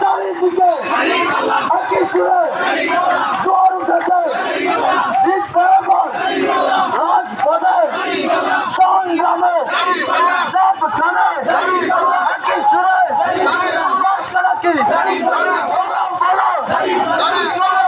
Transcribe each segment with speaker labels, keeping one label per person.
Speaker 1: চারিদিকে একই সুরে জোর উঠেছে ঠিক বরাবর রাজপথে সংগ্রামে সবখানে একই সুরে মাছ ছাড়া কি বলো বলো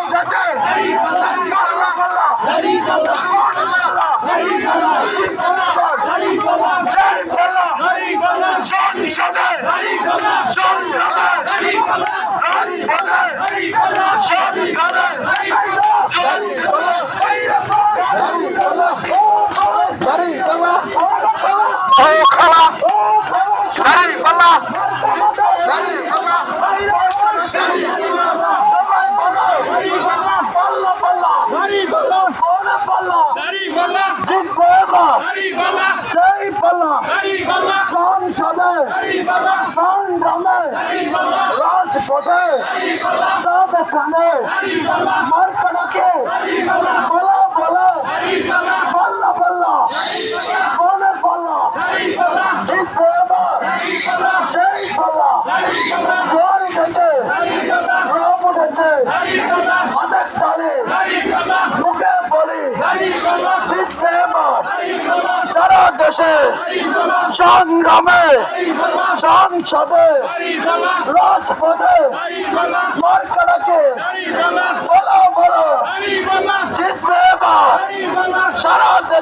Speaker 1: সেই পাল্লা সংসদে সংগ্রামে রাজপথে। সব এখানে মার্কাটাকে বলো বলো পাল্লা পাল্লা কোনে পাল্লা জিতবে এবার সেই পাল্লা জোর উঠেছে রব উঠেছে হাতের তালে মুখে বলি জিতবে এবার সারা দেশে সংগ্রামে সংসদে রাজপথে